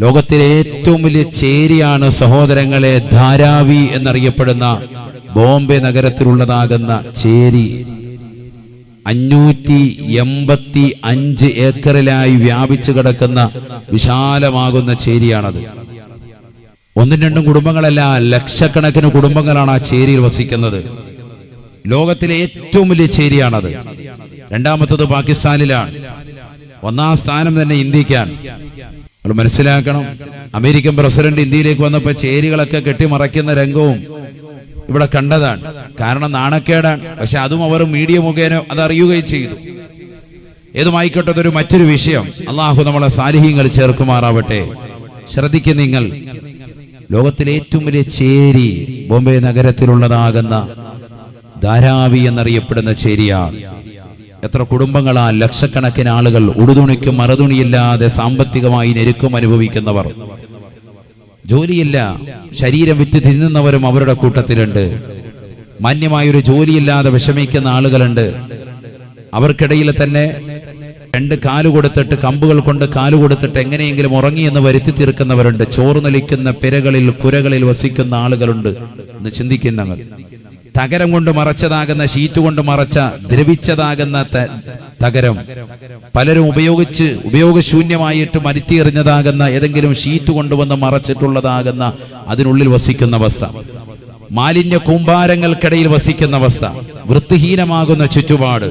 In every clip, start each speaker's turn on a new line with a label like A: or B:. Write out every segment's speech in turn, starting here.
A: ലോകത്തിലെ ഏറ്റവും വലിയ ചേരിയാണ് സഹോദരങ്ങളെ ധാരാവി എന്നറിയപ്പെടുന്ന ബോംബെ നഗരത്തിലുള്ളതാകുന്ന ചേരി. അഞ്ഞൂറ്റി എൺപത്തി അഞ്ച് ഏക്കറിലായി വ്യാപിച്ചു കിടക്കുന്ന വിശാലമാകുന്ന ചേരിയാണത്. ഒന്നും രണ്ടും കുടുംബങ്ങളല്ല ലക്ഷക്കണക്കിന് കുടുംബങ്ങളാണ് ആ ചേരിയിൽ വസിക്കുന്നത്. ലോകത്തിലെ ഏറ്റവും വലിയ ചേരിയാണത്. രണ്ടാമത്തത് പാകിസ്ഥാനിലാണ്. ഒന്നാം സ്ഥാനം തന്നെ ഇന്ത്യക്കാണ്. നമ്മൾ മനസ്സിലാക്കണം. അമേരിക്കൻ പ്രസിഡന്റ് ഇന്ത്യയിലേക്ക് വന്നപ്പോൾ ചേരികളൊക്കെ കെട്ടിമറയ്ക്കുന്ന രംഗവും ഇവിടെ കണ്ടതാണ്. കാരണം നാണക്കേടാണ്. പക്ഷെ അതും അവർ മീഡിയ മുഖേന അത് ചെയ്തു. ഏതുമായിക്കോട്ടെ അതൊരു മറ്റൊരു വിഷയം. അള്ളാഹു നമ്മളെ സാലിഹ്യങ്ങൾ ചേർക്കുമാറാവട്ടെ. ശ്രദ്ധിക്കും നിങ്ങൾ. ലോകത്തിലെ ഏറ്റവും വലിയ ചേരി ബോംബെ നഗരത്തിലുള്ളതാകുന്ന ധാരാവി എന്നറിയപ്പെടുന്ന ചേരിയാണ്. എത്ര കുടുംബങ്ങളാ ലക്ഷക്കണക്കിന് ആളുകൾ ഉടുതുണിക്കും മറുതുണിയില്ലാതെ സാമ്പത്തികമായി ഞെരുക്കം അനുഭവിക്കുന്നവർ. ജോലിയില്ല ശരീരം വിറ്റ് തിന്നുന്നവരും അവരുടെ കൂട്ടത്തിലുണ്ട്. മാന്യമായൊരു ജോലിയില്ലാതെ വിഷമിക്കുന്ന ആളുകളുണ്ട്. അവർക്കിടയിൽ തന്നെ രണ്ട് കാലു കൊടുത്തിട്ട് കമ്പുകൾ കൊണ്ട് കാലു കൊടുത്തിട്ട് എങ്ങനെയെങ്കിലും ഉറങ്ങി എന്ന് വരുത്തി തീർക്കുന്നവരുണ്ട്. ചോറ് നലിക്കുന്ന പിരകളിൽ കുരകളിൽ വസിക്കുന്ന ആളുകളുണ്ട് എന്ന് ചിന്തിക്കുന്നവർ തകരം കൊണ്ട് മറച്ചതാകുന്ന ഷീറ്റ് കൊണ്ട് മറച്ച ദ്രവിച്ചതാകുന്ന തകരം. പലരും ഉപയോഗിച്ച് ഉപയോഗശൂന്യമായിട്ട് മരുത്തിയെറിഞ്ഞതാകുന്ന ഏതെങ്കിലും ഷീറ്റ് കൊണ്ടുവന്ന് മറച്ചിട്ടുള്ളതാകുന്ന അതിനുള്ളിൽ വസിക്കുന്ന അവസ്ഥ. മാലിന്യ കൂമ്പാരങ്ങൾക്കിടയിൽ വസിക്കുന്ന അവസ്ഥ. വൃത്തിഹീനമാകുന്ന ചുറ്റുപാട്.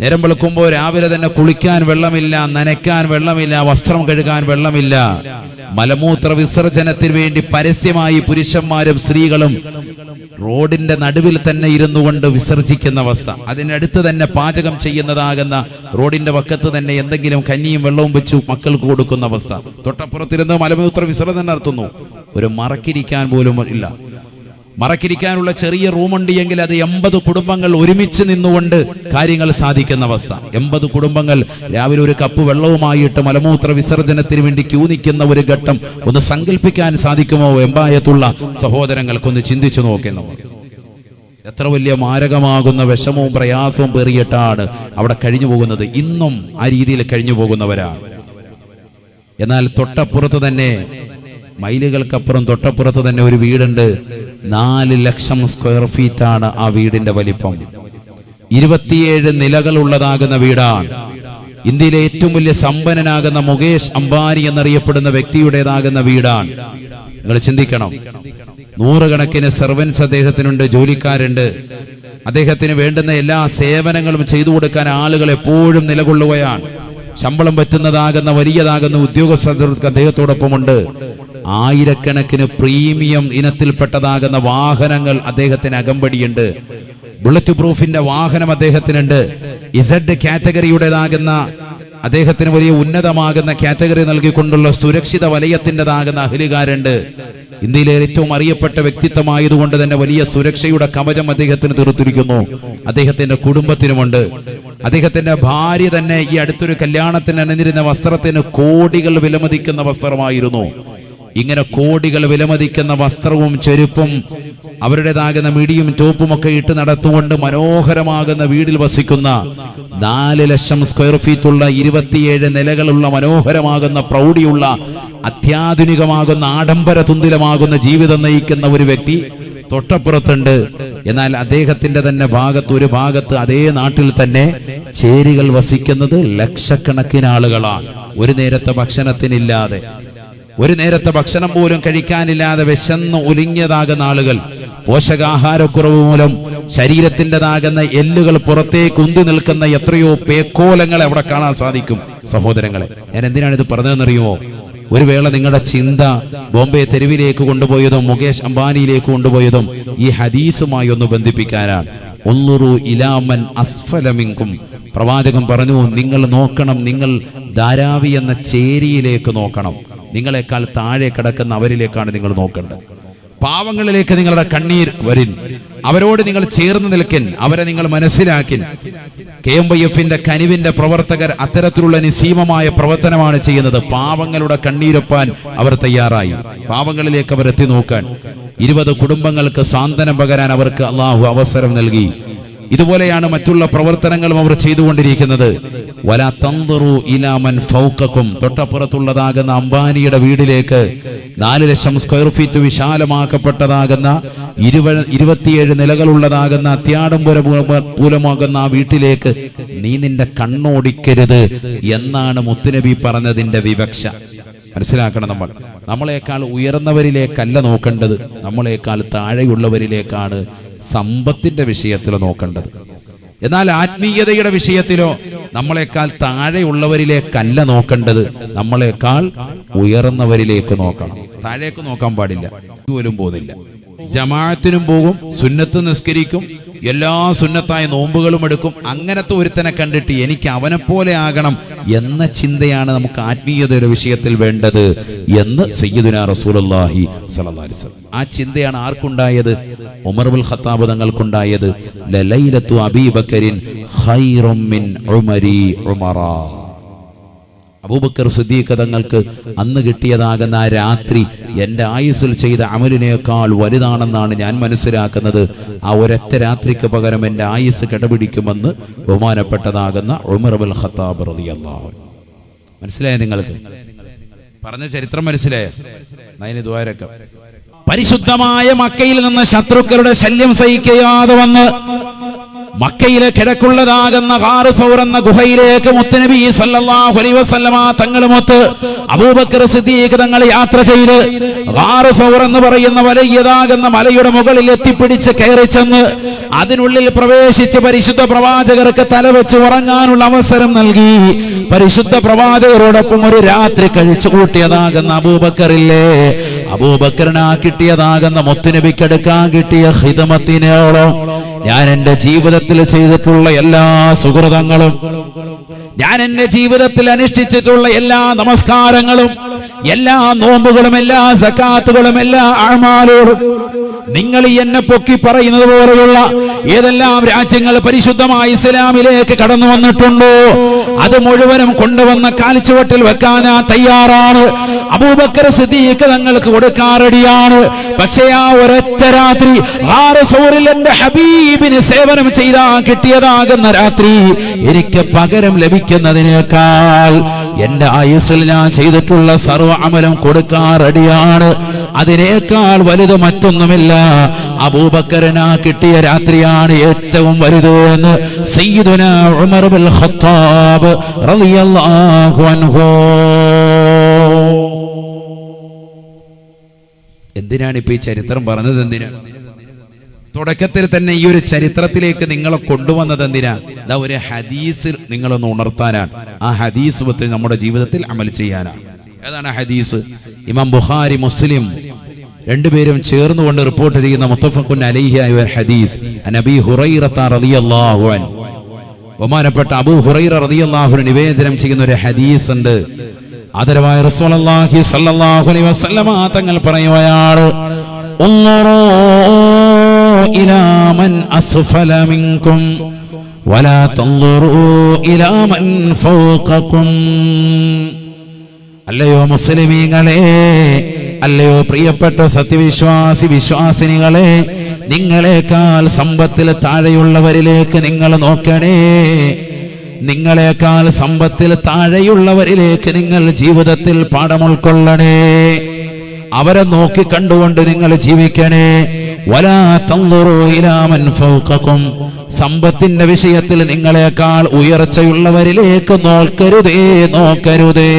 A: നേരം വെളുക്കുമ്പോൾ രാവിലെ തന്നെ കുളിക്കാൻ വെള്ളമില്ല നനയ്ക്കാൻ വെള്ളമില്ല വസ്ത്രം കഴുകാൻ വെള്ളമില്ല. മലമൂത്ര വിസർജനത്തിന് വേണ്ടി പരസ്യമായി പുരുഷന്മാരും സ്ത്രീകളും റോഡിന്റെ നടുവിൽ തന്നെ ഇരുന്നു കൊണ്ട് വിസർജിക്കുന്ന അവസ്ഥ. അതിനടുത്ത് തന്നെ പാചകം ചെയ്യുന്നതാകുന്ന റോഡിന്റെ വക്കത്ത് തന്നെ എന്തെങ്കിലും കഞ്ഞിയും വെള്ളവും വെച്ചു മക്കൾക്ക് കൊടുക്കുന്ന അവസ്ഥ. തൊട്ടപ്പുറത്തിരുന്ന് മലമൂത്ര വിസർജനം നടത്തുന്നു. ഒരു മറക്കിരിക്കാൻ പോലും ഇല്ല. മറക്കിരിക്കാനുള്ള ചെറിയ റൂമുണ്ട് എങ്കിൽ അത് എൺപത് കുടുംബങ്ങൾ ഒരുമിച്ച് നിന്നുകൊണ്ട് കാര്യങ്ങൾ സാധിക്കുന്ന അവസ്ഥ. എൺപത് കുടുംബങ്ങൾ രാവിലെ ഒരു കപ്പ് വെള്ളവുമായിട്ട് മലമൂത്ര വിസർജനത്തിന് വേണ്ടി ക്യൂ നിൽക്കുന്ന ഒരു ഘട്ടം ഒന്ന് സങ്കല്പിക്കാൻ സാധിക്കുമോ എമ്പായത്തുള്ള സഹോദരങ്ങൾക്കൊന്ന് ചിന്തിച്ചു നോക്കുന്നു. എത്ര വലിയ മാരകമാകുന്ന വിഷമവും പ്രയാസവും പേറിയിട്ടാണ് അവിടെ കഴിഞ്ഞു പോകുന്നത്. ഇന്നും ആ രീതിയിൽ കഴിഞ്ഞു പോകുന്നവരാണ്. എന്നാൽ തൊട്ടപ്പുറത്ത് തന്നെ മൈലുകൾക്കപ്പുറം തൊട്ടപ്പുറത്ത് തന്നെ ഒരു വീടുണ്ട്. നാല് ലക്ഷം സ്ക്വയർ ഫീറ്റ് ആണ് ആ വീടിന്റെ വലിപ്പം. ഇരുപത്തിയേഴ് നിലകളുള്ളതാകുന്ന വീടാണ്. ഇന്ത്യയിലെ ഏറ്റവും വലിയ സമ്പന്നനാകുന്ന മുകേഷ് അംബാനി എന്നറിയപ്പെടുന്ന വ്യക്തിയുടേതാകുന്ന വീടാണ്. നിങ്ങൾ ചിന്തിക്കണം. നൂറുകണക്കിന് സെർവൻസ് അദ്ദേഹത്തിനുണ്ട് ജോലിക്കാരുണ്ട്. അദ്ദേഹത്തിന് വേണ്ടുന്ന എല്ലാ സേവനങ്ങളും ചെയ്തു കൊടുക്കാൻ ആളുകൾ എപ്പോഴും നിലകൊള്ളുകയാണ്. ശമ്പളം പറ്റുന്നതാകുന്ന വലിയതാകുന്ന ഉദ്യോഗസ്ഥർക്ക് അദ്ദേഹത്തോടൊപ്പമുണ്ട്. ആയിരക്കണക്കിന് പ്രീമിയം ഇനത്തിൽപ്പെട്ടതാകുന്ന വാഹനങ്ങൾ അദ്ദേഹത്തിന് അകമ്പടിയുണ്ട്. ബുള്ളറ്റ് പ്രൂഫിന്റെ വാഹനം അദ്ദേഹത്തിനുണ്ട്. ഇസഡ് കാറ്റഗറിയുടേതാകുന്ന അദ്ദേഹത്തിന് വലിയ ഉന്നതമാകുന്ന കാറ്റഗറി നൽകിക്കൊണ്ടുള്ള സുരക്ഷിത വലയത്തിന്റെതാകുന്ന അഹലുകാരുണ്ട് ഇന്ത്യയിലെ ഏറ്റവും അറിയപ്പെട്ട വ്യക്തിത്വമായതുകൊണ്ട് തന്നെ വലിയ സുരക്ഷയുടെ കവചം അദ്ദേഹത്തിന് തീർത്തിരിക്കുന്നു. അദ്ദേഹത്തിന്റെ കുടുംബത്തിനുമുണ്ട്. അദ്ദേഹത്തിന്റെ ഭാര്യ തന്നെ ഈ അടുത്തൊരു കല്യാണത്തിന് അണിഞ്ഞിരുന്ന വസ്ത്രത്തിന് കോടികൾ വിലമതിക്കുന്ന വസ്ത്രമായിരുന്നു. ഇങ്ങനെ കോടികൾ വിലമതിക്കുന്ന വസ്ത്രവും ചെരുപ്പും അവരുടേതാകുന്ന മിടിയും ടോപ്പും ഒക്കെ ഇട്ട് നടത്തുകൊണ്ട് മനോഹരമാകുന്ന വീടിൽ വസിക്കുന്ന നാല് ലക്ഷം സ്ക്വയർ ഫീറ്റ് ഉള്ള ഇരുപത്തിയേഴ് നിലകളുള്ള മനോഹരമാകുന്ന പ്രൗഢിയുള്ള അത്യാധുനികമാകുന്ന ആഡംബര തുന്തിലമാകുന്ന ജീവിതം നയിക്കുന്ന ഒരു വ്യക്തി തൊട്ടപ്പുറത്തുണ്ട്. എന്നാൽ അദ്ദേഹത്തിന്റെ തന്നെ ഭാഗത്ത് ഒരു ഭാഗത്ത് അതേ നാട്ടിൽ തന്നെ ചേരികൾ വസിക്കുന്നത് ലക്ഷക്കണക്കിന് ആളുകളാണ്. ഒരു നേരത്തെ ഭക്ഷണത്തിനില്ലാതെ ഒരു നേരത്തെ ഭക്ഷണം പോലും കഴിക്കാനില്ലാതെ വിശന്ന് ഒലിഞ്ഞതാകുന്ന ആളുകൾ. പോഷകാഹാരക്കുറവ് മൂലം ശരീരത്തിന്റെതാകുന്ന എല്ലുകൾ പുറത്തേക്ക് ഉന്തി നിൽക്കുന്ന എത്രയോ പേക്കോലങ്ങളെ അവിടെ കാണാൻ സാധിക്കും. സഹോദരങ്ങളെ ഞാൻ എന്തിനാണ് ഇത് പറഞ്ഞതെന്നറിയുമോ? ഒരു വേള നിങ്ങളുടെ ചിന്ത ബോംബെ തെരുവിലേക്ക് കൊണ്ടുപോയതും മുകേഷ് അംബാനിയിലേക്ക് കൊണ്ടുപോയതും ഈ ഹദീസുമായി ഒന്ന് ബന്ധിപ്പിക്കാനാണ്. ഒന്നുറു ഇലാമൻ അസ്ഫലമിങ്കും പ്രവാചകം പറഞ്ഞു നിങ്ങൾ നോക്കണം നിങ്ങൾ ധാരാവി എന്ന ചേരിയിലേക്ക് നോക്കണം. നിങ്ങളെക്കാൾ താഴെ കിടക്കുന്ന അവരിലേക്കാണ് നിങ്ങൾ നോക്കേണ്ടത്. പാവങ്ങളിലേക്ക് നിങ്ങളുടെ കണ്ണീർ വരിൻ. അവരോട് നിങ്ങൾ ചേർന്ന് നിൽക്കിൻ. അവരെ നിങ്ങൾ മനസ്സിലാക്കി കെ എം വൈ എഫിന്റെ കനിവിന്റെ പ്രവർത്തകർ അത്തരത്തിലുള്ള നിസീമമായ പ്രവർത്തനമാണ് ചെയ്യുന്നത്. പാവങ്ങളുടെ കണ്ണീരൊപ്പാൻ അവർ തയ്യാറായി. പാവങ്ങളിലേക്ക് അവർ എത്തി നോക്കാൻ. ഇരുപത് കുടുംബങ്ങൾക്ക് സാന്ത്വനം പകരാൻ അവർക്ക് അള്ളാഹു അവസരം നൽകി. ഇതുപോലെയാണ് മറ്റുള്ള പ്രവർത്തനങ്ങളും അവർ ചെയ്തുകൊണ്ടിരിക്കുന്നത്. വല തന്തറു ഇലാമൻ ഫൗക്കക്കും തൊട്ടപ്പുറത്തുള്ളതാകുന്ന അംബാനിയുടെ വീടിലേക്ക് നാല് ലക്ഷം സ്ക്വയർ ഫീറ്റ് വിശാലമാക്കപ്പെട്ടതാകുന്ന ഇരുപ ഇരുപത്തിയേഴ് നിലകളുള്ളതാകുന്ന അത്യാഡംബര പൂലമാകുന്ന ആ വീട്ടിലേക്ക് നീ നിന്റെ കണ്ണോടിക്കരുത് എന്നാണ് മുത്തുനബി പറഞ്ഞതിന്റെ വിവക്ഷ. മനസ്സിലാക്കണം നമ്മൾ. നമ്മളെക്കാൾ ഉയർന്നവരിലേക്കല്ല നോക്കേണ്ടത്. നമ്മളെക്കാൾ താഴെയുള്ളവരിലേക്കാണ് സമ്പത്തിന്റെ വിഷയത്തിൽ നോക്കേണ്ടത്. എന്നാൽ ആത്മീയതയുടെ വിഷയത്തിലോ നമ്മളെക്കാൾ താഴെയുള്ളവരിലേക്കല്ല നോക്കേണ്ടത്. നമ്മളെക്കാൾ ഉയർന്നവരിലേക്ക് നോക്കണം. താഴേക്ക് നോക്കാൻ പാടില്ല. പോലും പോകുന്നില്ല ജമാഅത്തിനും പോകും സുന്നത്ത് നിസ്കരിക്കും എല്ലാ സുന്നത്തായ നോമ്പുകളും എടുക്കും. അങ്ങനത്തെ ഒരുത്തനെ കണ്ടിട്ട് എനിക്ക് അവനെ പോലെ ആകണം എന്ന ചിന്തയാണ് നമുക്ക് ആത്മീയതയുടെ വിഷയത്തിൽ വേണ്ടത് എന്ന് സയ്യിദുന അലൈഹി വസല്ലം. ആ ചിന്തയാണ് ആർക്കുണ്ടായത്? ഉമർ ബിൻ ഖത്താബ് തങ്ങൾക്കുണ്ടായത്. ലലൈലത്തു അബീബക്കരിൻ ഖൈറും മിൻ ഉമരി ഉമറാ. അബൂബക്കർ സിദ്ദീഖ് തങ്ങൾക്ക് അന്ന് കിട്ടിയതാകുന്ന ആ രാത്രി എന്റെ ആയുസ്സിൽ ചെയ്ത അമലിനേക്കാൾ വലുതാണെന്നാണ് ഞാൻ മനസ്സിലാക്കുന്നത്. ആ ഒരൊറ്റ രാത്രിക്ക് പകരം എന്റെ ആയുസ് കിടപിടിക്കുമെന്ന് ബഹുമാനപ്പെട്ടതാകുന്ന ഉമർബുൽ ഖത്താബ് റളിയല്ലാഹു. മനസ്സിലായോ നിങ്ങൾക്ക്? പറഞ്ഞ ചരിത്രം മനസ്സിലായ? അതിന് ദ്വാരക്കം. പരിശുദ്ധമായ മക്കയിൽ നിന്ന് ശത്രുക്കളുടെ ശല്യം സഹിക്കാതെ വന്ന് മക്കയിലെ കിടക്കുള്ളതാകുന്ന ഹാറ് എന്ന ഗുഹയിലേക്ക് മുത്തനബി സല്ലല്ലാഹു അലൈഹി വസല്ലമ തങ്ങളുമൊത്ത് അബൂബക്കർ സിദ്ദീഖ് തങ്ങൾ യാത്ര ചെയ്ത് ഹാറ് എന്ന് പറയുന്ന വലിയതാകുന്ന മലയുടെ മുകളിൽ എത്തിപ്പിടിച്ച് കയറി ചെന്ന് അതിനുള്ളിൽ പ്രവേശിച്ച് പരിശുദ്ധ പ്രവാചകർക്ക് തലവെച്ച് ഉറങ്ങാനുള്ള അവസരം നൽകി. പരിശുദ്ധ പ്രവാചകരോടൊപ്പം ഒരു രാത്രി കഴിച്ചു കൂട്ടിയതാകുന്ന അബൂബക്കറില്ലേ? അബൂബക്കറിനാ കിട്ടിയതാകുന്ന മുത്തുനബിക്കെടുക്കാൻ കിട്ടിയ ഹിതമത്തിനോളം ഞാൻ എന്റെ ജീവിതത്തിൽ ചെയ്തിട്ടുള്ള എല്ലാ സുഹൃതങ്ങളും ഞാൻ എന്റെ ജീവിതത്തിൽ അനുഷ്ഠിച്ചിട്ടുള്ള എല്ലാ നമസ്കാരങ്ങളും എല്ലാ നോമ്പുകളും എല്ലാ സക്കാത്തുകളും എല്ലാ ആഴ്മാലോടും നിങ്ങൾ എന്നെ പൊക്കി പറയുന്നത് പോലെയുള്ള ഏതെല്ലാം രാജ്യങ്ങൾ പരിശുദ്ധമായി ഇസ്ലാമിലേക്ക് കടന്നു വന്നിട്ടുണ്ടോ? അത് മുഴുവനും കൊണ്ടുവന്ന കാൽച്ചുവട്ടിൽ വെക്കാൻ തയ്യാറാണ്. അബൂബക്കർ സിദ്ദീഖ് തങ്ങൾക്ക് കൊടുക്കാറടിയാണ്. പക്ഷേ ആ ഒരൊറ്റ രാത്രി എന്റെ ഹബീബിന് സേവനം ചെയ്താ കിട്ടിയതാകുന്ന രാത്രി എനിക്ക് പകരം ലഭിക്കുന്നതിനേക്കാൾ എന്റെ ആയുസ്സിൽ ഞാൻ ചെയ്തിട്ടുള്ള സർവ അമലം കൊടുക്കാറടിയാണ്. അതിനേക്കാൾ വലുത് മറ്റൊന്നുമില്ല. അബൂബക്കറിനാ കിട്ടിയ രാത്രിയാണ് ഏറ്റവും വലുത് എന്ന് സയ്യിദുന ഉമർ ബിൽ ഖത്താബ് റളിയല്ലാഹു അൻഹു. എന്തിനാണ് ഇപ്പൊ ഈ ചരിത്രം പറഞ്ഞത് എന്തിനാ? തുടക്കത്തിൽ തന്നെ ഈ ഒരു ചരിത്രത്തിലേക്ക് നിങ്ങളെ കൊണ്ടുവന്നത് എന്തിനാ? ഇതാ ഒരു ഹദീസിൽ നിങ്ങളൊന്ന് ഉണർത്താനാണ്. ആ ഹദീസ് പറ്റി നമ്മുടെ ജീവിതത്തിൽ അമൽ ചെയ്യാനാണ്. ഏതാണ് ഹദീസ്? ഇമാം ബുഹാരി മുസ്ലിം രണ്ടുപേരും ചേർന്നുകൊണ്ട് റിപ്പോർട്ട് ചെയ്യുന്ന മുത്തഫഖുൻ അലൈഹിയായ ഒരു ഹദീസ്. നബി ബഹുമാനപ്പെട്ട അബൂ ഹുറൈറ റളിയല്ലാഹു നിവേദനം ചെയ്യുന്ന ഒരു ഹദീസ് ഉണ്ട്. ആദരവായ റസൂലുള്ളാഹി സ്വല്ലല്ലാഹു അലൈഹി വസല്ലമ തങ്ങൾ പറയുകയാണ് ഉന്നറൂ ഇലാ മൻ അസ്ഫല മിൻകും വലാ തൻദറൂ ഇലാ മൻ ഫൗഖകും. അല്ലയോ മുസ്ലിമീങ്ങളെ അല്ലയോ പ്രിയപ്പെട്ട സത്യവിശ്വാസി വിശ്വാസിനികളെ നിങ്ങളെക്കാൾ സമ്പത്തിൽ താഴെയുള്ളവരിലേക്ക് നിങ്ങൾ നോക്കണേ. നിങ്ങളെക്കാൾ സമ്പത്തിൽ താഴെയുള്ളവരിലേക്ക് നിങ്ങൾ ജീവിതത്തിൽ പാഠം ഉൾക്കൊള്ളണേ അവരെ നോക്കി കണ്ടുകൊണ്ട് നിങ്ങൾ ജീവിക്കണേ. വലാ തൻളുറൂ ഇലാ മൻ ഫൗഖക്കും സമ്പത്തിന്റെ വിഷയത്തിൽ നിങ്ങളെക്കാൾ ഉയർച്ചയുള്ളവരിലേക്ക് നോക്കരുതേ നോക്കരുതേ.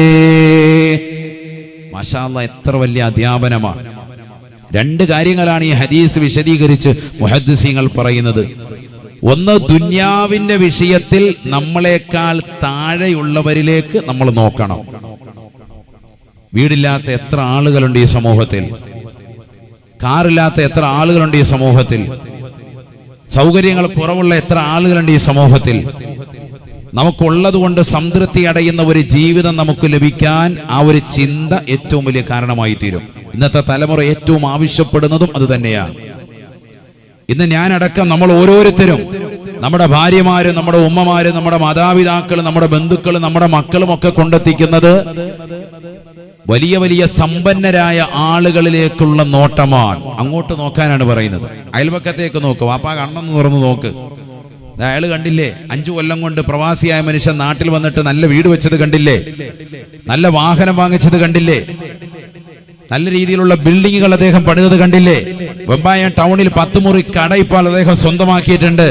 A: മാഷാല്ല എത്ര വലിയ അധ്യാപനമാണ് രണ്ട് കാര്യങ്ങളാണ് ഈ ഹദീസ് വിശദീകരിച്ച് മുഹദ്സിങ്ങൾ പറയുന്നത്. ഒന്ന് ദുന്യാവിന്റെ വിഷയത്തിൽ നമ്മളെക്കാൾ താഴെയുള്ളവരിലേക്ക് നമ്മൾ നോക്കണം. വീടില്ലാത്ത എത്ര ആളുകളുണ്ട് ഈ സമൂഹത്തിൽ? കാറില്ലാത്ത എത്ര ആളുകളുണ്ട് ഈ സമൂഹത്തിൽ? സൗകര്യങ്ങൾ കുറവുള്ള എത്ര ആളുകളുണ്ട് ഈ സമൂഹത്തിൽ? നമുക്കുള്ളത് കൊണ്ട് സംതൃപ്തി അടയുന്ന ഒരു ജീവിതം നമുക്ക് ലഭിക്കാൻ ആ ഒരു ചിന്ത ഏറ്റവും വലിയ കാരണമായി തീരും ഇന്നത്തെ തലമുറ ഏറ്റവും ആവശ്യപ്പെടുന്നതും അത് തന്നെയാണ്. ഇന്ന് ഞാനടക്കം നമ്മൾ ഓരോരുത്തരും നമ്മുടെ ഭാര്യമാരും നമ്മുടെ ഉമ്മമാരും നമ്മുടെ മാതാപിതാക്കൾ നമ്മുടെ ബന്ധുക്കൾ നമ്മുടെ മക്കളും ഒക്കെ കൊണ്ടെത്തിക്കുന്നത് വലിയ വലിയ സമ്പന്നരായ ആളുകളിലേക്കുള്ള നോട്ടമാണ്. അങ്ങോട്ട് നോക്കാനാണ് പറയുന്നത്. അയൽപക്കത്തേക്ക് നോക്ക്. വാപ്പാ കണ്ണെന്ന് തുറന്ന് നോക്ക്. അയാൾ കണ്ടില്ലേ? അഞ്ചു കൊല്ലം കൊണ്ട് പ്രവാസിയായ മനുഷ്യൻ നാട്ടിൽ വന്നിട്ട് നല്ല വീട് വെച്ചത് കണ്ടില്ലേ? നല്ല വാഹനം വാങ്ങിച്ചത് കണ്ടില്ലേ? നല്ല രീതിയിലുള്ള ബിൽഡിങ്ങുകൾ അദ്ദേഹം പണിതത് കണ്ടില്ലേ? വെമ്പായം ടൗണിൽ പത്ത് മുറി കട ഇപ്പോൾ അദ്ദേഹം സ്വന്തമാക്കിയിട്ടുണ്ട്.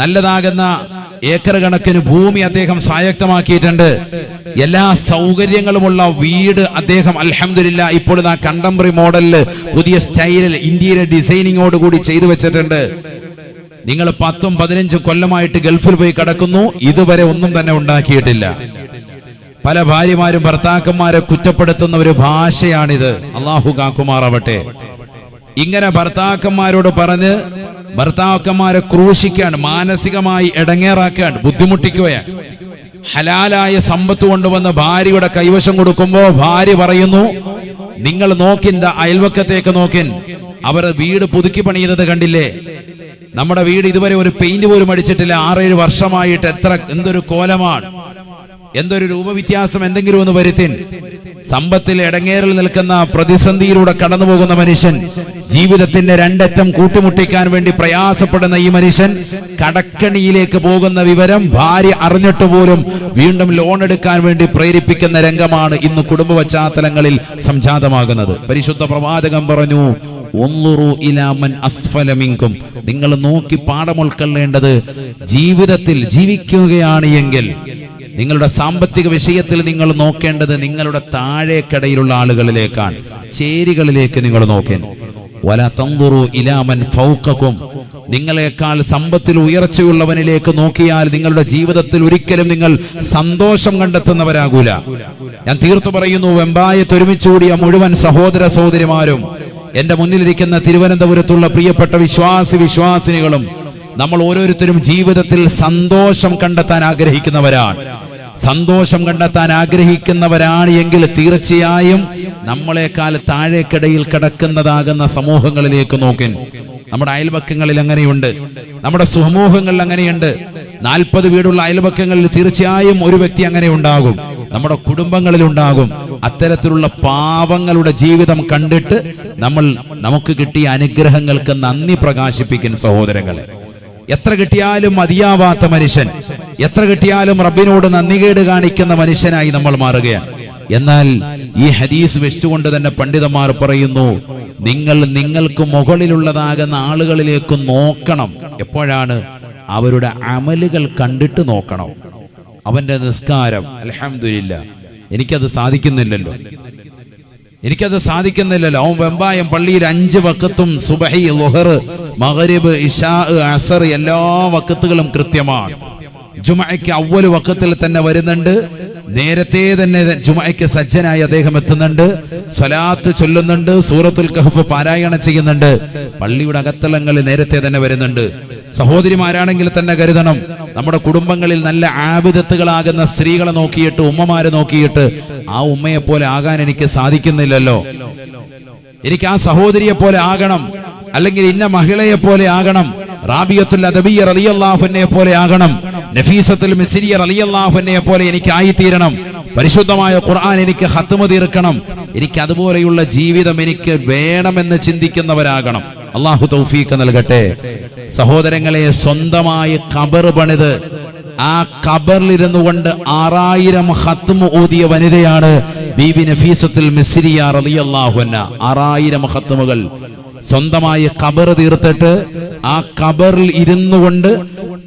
A: നല്ലതാകുന്ന ഏക്കർ കണക്കിന് ഭൂമി അദ്ദേഹം സായക്തമാക്കിയിട്ടുണ്ട്. എല്ലാ സൗകര്യങ്ങളുമുള്ള വീട് അദ്ദേഹം അലഹമില്ല ഇപ്പോൾ ആ കണ്ടംപററി മോഡലിൽ പുതിയ സ്റ്റൈലിൽ ഇന്ത്യയിലെ ഡിസൈനിങ്ങോട് കൂടി ചെയ്തു വെച്ചിട്ടുണ്ട്. നിങ്ങൾ പത്തും പതിനഞ്ചും കൊല്ലമായിട്ട് ഗൾഫിൽ പോയി കിടക്കുന്നു. ഇതുവരെ ഒന്നും തന്നെ ഉണ്ടാക്കിയിട്ടില്ല. പല ഭാര്യമാരും ഭർത്താക്കന്മാരെ കുറ്റപ്പെടുത്തുന്ന ഒരു ഭാഷയാണിത്. അള്ളാഹു കാക്കുമാറാവട്ടെ. ഇങ്ങനെ ഭർത്താക്കന്മാരോട് പറഞ്ഞ് ഭർത്താക്കന്മാരെ ക്രൂശിക്കാൻ മാനസികമായി ഇടങ്ങേറാക്കാൻ ബുദ്ധിമുട്ടിക്കുകയാണ്. ഹലാലായ സമ്പത്ത് കൊണ്ടുവന്ന ഭാര്യയുടെ കൈവശം കൊടുക്കുമ്പോ ഭാര്യ പറയുന്നു നിങ്ങൾ നോക്കിൻ അയൽവക്കത്തേക്ക് നോക്കിൻ. അവർ വീട് പുതുക്കി പണിയുന്നത് കണ്ടില്ലേ? നമ്മുടെ വീട് ഇതുവരെ ഒരു പെയിന്റ് പോലും അടിച്ചിട്ടില്ല. ആറേഴ് വർഷമായിട്ട് എത്ര എന്തൊരു കോലമാണ്. എന്തൊരു രൂപവ്യത്യാസം എന്തെങ്കിലും ഒന്ന് വരുത്തിൻ. സമ്പത്തിൽ ഇടങ്ങേറിൽ നിൽക്കുന്ന പ്രതിസന്ധിയിലൂടെ കടന്നു പോകുന്ന മനുഷ്യൻ ജീവിതത്തിന്റെ രണ്ടറ്റം കൂട്ടിമുട്ടിക്കാൻ വേണ്ടി പ്രയാസപ്പെടുന്ന ഈ മനുഷ്യൻ കടക്കണിയിലേക്ക് പോകുന്ന വിവരം ഭാര്യ അറിഞ്ഞിട്ട് പോലും വീണ്ടും ലോൺ എടുക്കാൻ വേണ്ടി പ്രേരിപ്പിക്കുന്ന രംഗമാണ് ഇന്ന് കുടുംബ പശ്ചാത്തലങ്ങളിൽ സംജാതമാകുന്നത്. പരിശുദ്ധ പ്രവാചകം പറഞ്ഞു അസ്ഫലമിങ്കും നിങ്ങൾ നോക്കി പാഠം ഉൾക്കൊള്ളേണ്ടത് ജീവിതത്തിൽ ജീവിക്കുകയാണ് എങ്കിൽ നിങ്ങളുടെ സാമ്പത്തിക വിഷയത്തിൽ നിങ്ങൾ നോക്കേണ്ടത് നിങ്ങളുടെ താഴേക്കടയിലുള്ള ആളുകളിലേക്കാണ്. ചേരികളിലേക്ക് നിങ്ങൾ നോക്കേൻ വല തന്തുറു ഇലാമൻ ഫൗക്കും നിങ്ങളെക്കാൾ സമ്പത്തിൽ ഉയർച്ചയുള്ളവനിലേക്ക് നോക്കിയാൽ നിങ്ങളുടെ ജീവിതത്തിൽ ഒരിക്കലും നിങ്ങൾ സന്തോഷം കണ്ടെത്തുന്നവരാകൂല. ഞാൻ തീർത്തു പറയുന്നു വെമ്പായത്ത് ഒരുമിച്ചുകൂടിയ മുഴുവൻ സഹോദര സഹോദരിമാരും എന്റെ മുന്നിലിരിക്കുന്ന തിരുവനന്തപുരത്തുള്ള പ്രിയപ്പെട്ട വിശ്വാസി വിശ്വാസിനികളും നമ്മൾ ഓരോരുത്തരും ജീവിതത്തിൽ സന്തോഷം കണ്ടെത്താൻ ആഗ്രഹിക്കുന്നവരാണ്. സന്തോഷം കണ്ടെത്താൻ ആഗ്രഹിക്കുന്നവരാണ് എങ്കിൽ തീർച്ചയായും നമ്മളെക്കാൾ താഴേക്കിടയിൽ കിടക്കുന്നതാകുന്ന സമൂഹങ്ങളിലേക്ക് നോക്കി നമ്മുടെ അയൽപക്കങ്ങളിൽ അങ്ങനെയുണ്ട്. നമ്മുടെ സമൂഹങ്ങളിൽ അങ്ങനെയുണ്ട്. നാൽപ്പത് വീടുള്ള അയൽപക്കങ്ങളിൽ തീർച്ചയായും ഒരു വ്യക്തി അങ്ങനെ ഉണ്ടാകും. നമ്മുടെ കുടുംബങ്ങളിൽ ഉണ്ടാകും. അത്തരത്തിലുള്ള പാവങ്ങളുടെ ജീവിതം കണ്ടിട്ട് നമ്മൾ നമുക്ക് കിട്ടിയ അനുഗ്രഹങ്ങൾക്ക് നന്ദി പ്രകാശിപ്പിക്കുന്ന സഹോദരങ്ങളെ. എത്ര കിട്ടിയാലും മതിയാവാത്ത മനുഷ്യൻ എത്ര കിട്ടിയാലും റബ്ബിനോട് നന്ദികേട് കാണിക്കുന്ന മനുഷ്യനായി നമ്മൾ മാറുകയാണ്. എന്നാൽ ഈ ഹദീസ് വെച്ചുകൊണ്ട് തന്നെ പണ്ഡിതന്മാർ പറയുന്നു നിങ്ങൾ നിങ്ങൾക്ക് മുകളിലുള്ളതാകുന്ന ആളുകളിലേക്ക് നോക്കണം. എപ്പോഴാണ്? അവരുടെ അമലുകൾ കണ്ടിട്ട് നോക്കണം. അവന്റെ നിസ്കാരം അലഹമില്ല എനിക്കത് സാധിക്കുന്നില്ലല്ലോ. എനിക്കത് സാധിക്കുന്നില്ലല്ലോ. അവൻ വെമ്പായം പള്ളിയിൽ അഞ്ച് വക്കത്തും സുബഹി ലുഹർ മഹരിബ് ഇഷാ അസർ എല്ലാ വക്കത്തുകളും കൃത്യമാണ്. ജുമയ്ക്ക് അവൽ വക്കത്തിൽ തന്നെ വരുന്നുണ്ട്. നേരത്തെ തന്നെ ജുമയ്ക്ക് സജ്ജനായി അദ്ദേഹം എത്തുന്നുണ്ട്. സ്വലാത്ത് ചൊല്ലുന്നുണ്ട്. സൂറത്തുൽ കഹഫ് പാരായണം ചെയ്യുന്നുണ്ട്. പള്ളിയുടെ അകത്തലങ്ങൾ നേരത്തെ തന്നെ വരുന്നുണ്ട്. സഹോദരിമാരാണെങ്കിൽ തന്നെ കരുതണം. നമ്മുടെ കുടുംബങ്ങളിൽ നല്ല ആബിദത്തുകളാകുന്ന സ്ത്രീകളെ നോക്കിയിട്ട് ഉമ്മമാരെ നോക്കിയിട്ട് ആ ഉമ്മയെ പോലെ ആകാൻ എനിക്ക് സാധിക്കുന്നില്ലല്ലോ. എനിക്ക് ആ സഹോദരിയെ പോലെ ആകണം. അല്ലെങ്കിൽ ഇന്ന മഹിളയെ പോലെ ആകണം. റാബിയത്തുൽ അദബിയ റലിയല്ലാഹുനെ പോലെ ആകണം. നഫീസത്തുൽ പോലെ എനിക്ക് ആയിത്തീരണം. പരിശുദ്ധമായ ഖുർആൻ എനിക്ക് ഹത്തുമ തീർക്കണം. എനിക്ക് അതുപോലെയുള്ള ജീവിതം എനിക്ക് വേണമെന്ന് ചിന്തിക്കുന്നവരാകണം. അള്ളാഹു തൗഫീഖ് നൽകട്ടെ. സഹോദരങ്ങളെ സ്വന്തമായി കബർ പണിത്. ആ കബറിലിരുന്നു കൊണ്ട് ആറായിരം ഹത്തും ഓതിയ വനിതയാണ് ബീബി നഫീസത്തിൽ മിസ്രിയ റളിയല്ലാഹു അൻഹ. ആറായിരം ഹത്തുമുകൾ സ്വന്തമായി കബർ തീർത്തിട്ട് ആ കബറിൽ ഇരുന്നു കൊണ്ട്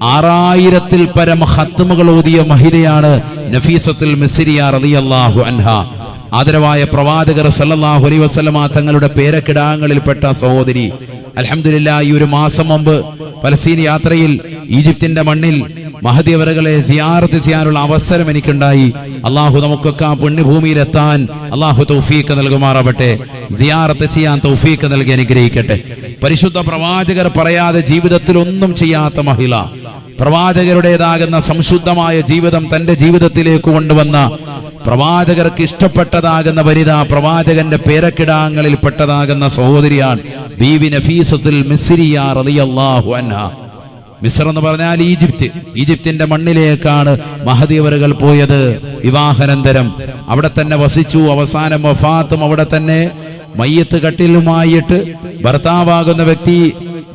A: ആറായിരത്തിൽ പരം ഹത്തുമുകൾ ഓതിയ മഹിരയാണ് നഫീസത്തുൽ മിസ്രിയ റളിയല്ലാഹു അൻഹ. ആദരവായ പ്രവാചകർ സല്ലല്ലാഹു അലൈഹി വസല്ലമ തങ്ങളുടെ പേരക്കിടാങ്ങളിൽപ്പെട്ട സഹോദരി. അൽഹംദുലില്ലാ ഈ ഒരു മാസം മുമ്പ് പലസ്തീൻ യാത്രയിൽ ഈജിപ്തിന്റെ മണ്ണിൽ മഹദിയവരകളെ സിയാറത്ത് ചെയ്യാനുള്ള അവസരം എനിക്കുണ്ടായി. അള്ളാഹു നമുക്കൊക്കെ ആ പുണ്യഭൂമിയിൽ എത്താൻ അള്ളാഹു തൗഫീക്ക് നൽകുമാറാവട്ടെ. സിയാറത്ത് ചെയ്യാൻ തൗഫീക്ക് നൽകി അനുഗ്രഹിക്കട്ടെ. പരിശുദ്ധ പ്രവാചകർ പറയാതെ ജീവിതത്തിൽ ഒന്നും ചെയ്യാത്ത മഹിള. പ്രവാചകരുടേതാകുന്ന സംശുദ്ധമായ ജീവിതം തന്റെ ജീവിതത്തിലേക്ക് കൊണ്ടുവന്ന പ്രവാചകർക്ക് ഇഷ്ടപ്പെട്ടതാകുന്ന വനിത പ്രവാചകന്റെ പേരക്കിടാങ്ങളിൽ പെട്ടതാകുന്ന സഹോദരിയാണ് ബീവി നഫീസത്തുൽ മിസ്രിയ റളിയല്ലാഹു മിസ്ർ എന്ന് പറഞ്ഞാൽ ഈജിപ്ത്. ഈജിപ്തിന്റെ മണ്ണിലേക്കാണ് മഹദീവറുകൾ പോയത്. വിവാഹനന്തരം. അവിടെ തന്നെ വസിച്ചു. അവസാനം വഫാത്തും അവിടെ തന്നെ മയ്യത്ത് കട്ടിലുമായിട്ട് ഭർത്താവാകുന്ന വ്യക്തി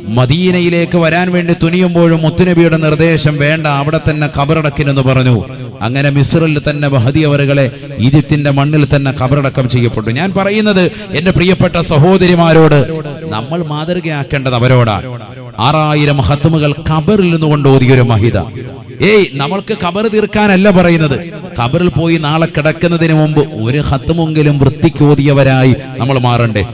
A: മദീനയിലേക്ക് വരാൻ വേണ്ടി തുനിയുമ്പോഴും മുത്തുനബിയുടെ നിർദ്ദേശം വേണ്ട അവിടെ തന്നെ കബറടക്കിനെന്ന് പറഞ്ഞു. അങ്ങനെ മിസ്റിൽ തന്നെ മഹദി അവരുകളെ ഈജിപ്തിന്റെ മണ്ണിൽ തന്നെ കബറടക്കം ചെയ്യപ്പെട്ടു. ഞാൻ പറയുന്നത് എന്റെ പ്രിയപ്പെട്ട സഹോദരിമാരോട് നമ്മൾ മാതൃകയാക്കേണ്ടത് അവരോടാണ് ആറായിരം ഹത്തുമുകൾ നിന്ന് നിന്നുകൊണ്ട് ഓതിയൊരു മഹിത. ഏയ് നമ്മൾക്ക് കബർ തീർക്കാനല്ല പറയുന്നത്. കബറിൽ പോയി നാളെ കിടക്കുന്നതിന് മുമ്പ് ഒരു ഹത്തുമെങ്കിലും വൃത്തിക്ക് ഓതിയവരായി നമ്മൾ മാറണ്ടേ.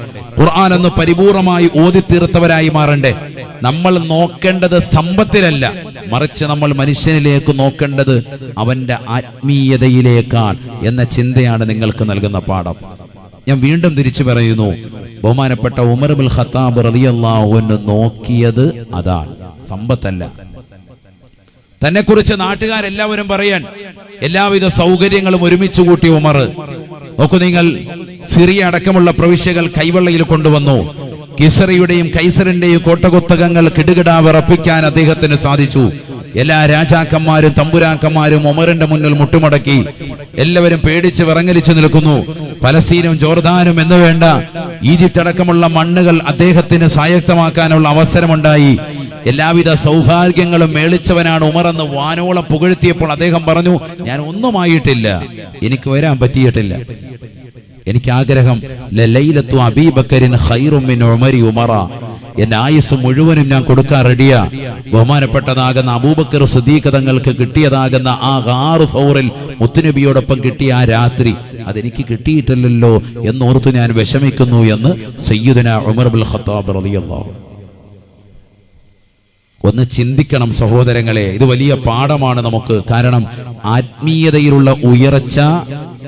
A: ഖുർആൻ എന്ന് പരിപൂർണമായി ഓതി തീർത്തവരായി മാറണ്ടേ? നമ്മൾ നോക്കേണ്ടത് സമ്പത്തിലല്ല. മറിച്ച് നമ്മൾ മനുഷ്യനിലേക്ക് നോക്കേണ്ടത് അവന്റെ ആത്മീയതയിലേക്കാണ് എന്ന ചിന്തയാണ് നിങ്ങൾക്ക് നൽകുന്ന പാഠം. ഞാൻ വീണ്ടും തിരിച്ചു പറയുന്നു. ബഹുമാനപ്പെട്ട ഉമർ ബുൽ ഖത്താബ് അൻഹു നോക്കിയത് അതാണ്. സമ്പത്തല്ല. തന്നെ കുറിച്ച് നാട്ടുകാരെല്ലാവരും പറയാൻ എല്ലാവിധ സൗകര്യങ്ങളും ഒരുമിച്ച് കൂട്ടി ഉമർ. നോക്കൂ നിങ്ങൾ സിറിയ അടക്കമുള്ള പ്രവിശ്യകൾ കൈവെള്ളയിൽ കൊണ്ടുവന്നു. കിസറിയുടെയും കൈസറിന്റെയും കോട്ടകുത്തകങ്ങൾ കിടുകിടാ വിറപ്പിക്കാൻ അദ്ദേഹത്തിന് സാധിച്ചു. എല്ലാ രാജാക്കന്മാരും തമ്പുരാക്കന്മാരും ഉമറിന്റെ മുന്നിൽ മുട്ടുമടക്കി. എല്ലാവരും പേടിച്ച് വിറങ്ങലിച്ചു നിൽക്കുന്നു. പലസ്തീനും ജോർദാനും എന്ന് വേണ്ട ഈജിപ്റ്റ് അടക്കമുള്ള മണ്ണുകൾ അദ്ദേഹത്തിന് സായക്തമാക്കാനുള്ള അവസരമുണ്ടായി. എല്ലാവിധ സൗഭാഗ്യങ്ങളും മേളിച്ചവനാണ് ഉമർ എന്ന് വാനോളം പുകഴ്ത്തിയപ്പോൾ അദ്ദേഹം പറഞ്ഞു ഞാൻ ഒന്നുമായിട്ടില്ല. എനിക്ക് വരാൻ പറ്റിയിട്ടില്ല. എനിക്ക് ആഗ്രഹം ഉമരി ഉമറ. എന്റെ ആയുസ് മുഴുവനും ഞാൻ കൊടുക്കാൻ റെഡിയാ. ബഹുമാനപ്പെട്ടതാകുന്ന അബൂബക്കർ സുദീഖ് തങ്ങൾക്ക് കിട്ടിയതാകുന്ന ആ ആറ് ഫൗറിൽ മുത്തുനബിയോടൊപ്പം കിട്ടിയ ആ രാത്രി അതെനിക്ക് കിട്ടിയിട്ടില്ലല്ലോ എന്നോർത്ത് ഞാൻ വിഷമിക്കുന്നു എന്ന് സയ്യുദന ഉമർ ബുൽ ഖത്താബ് റളിയല്ലാഹു ഒന്ന് ചിന്തിക്കണം സഹോദരങ്ങളെ ഇത് വലിയ പാഠമാണ് നമുക്ക്. കാരണം ആത്മീയതയിലുള്ള ഉയർച്ച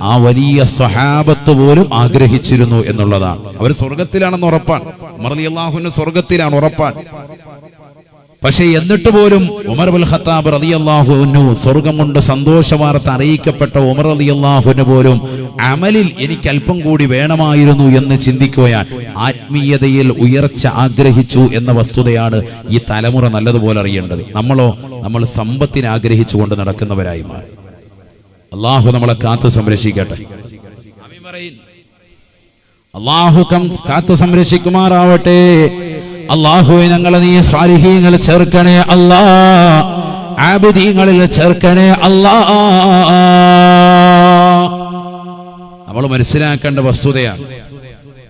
A: ആ വലിയ സഹാബത്ത് പോലും ആഗ്രഹിച്ചിരുന്നു എന്നുള്ളതാണ്. അവർ സ്വർഗത്തിലാണെന്ന് ഉറപ്പാണ് ഉമർ അള്ളാഹുവിന് സ്വർഗത്തിലാണ് ഉറപ്പാൻ. പക്ഷേ എന്നിട്ട് പോലും ഉമർ ഉൽ ഖത്താബ് അള്ളാഹുനു സ്വർഗം കൊണ്ട് സന്തോഷ വാർത്ത അറിയിക്കപ്പെട്ട ഉമർ അലി റളിയല്ലാഹുവിന് പോലും അമലിൽ എനിക്ക് അല്പം കൂടി വേണമായിരുന്നു എന്ന് ചിന്തിക്കുകയാണ്. ആത്മീയതയിൽ ഉയർച്ച ആഗ്രഹിച്ചു എന്ന വസ്തുതയാണ് ഈ തലമുറ നല്ലതുപോലെ അറിയേണ്ടത്. നമ്മളോ നമ്മൾ സമ്പത്തിനെ ആഗ്രഹിച്ചുകൊണ്ട് നടക്കുന്നവരായി മാറി. അള്ളാഹു നമ്മളെ കാത്തു സംരക്ഷിക്കട്ടെ. അള്ളാഹു കാത്തു സംരക്ഷിക്കുമാറാവട്ടെ. അള്ളാഹുവെ ഞങ്ങളെ നീ സാലിഹീങ്ങൾ ചേർക്കണേ അല്ലാ. ആബിദീങ്ങളിൽ ചേർക്കണേ അല്ലാ. നമ്മൾ മനസ്സിലാക്കേണ്ട വസ്തുതയാണ്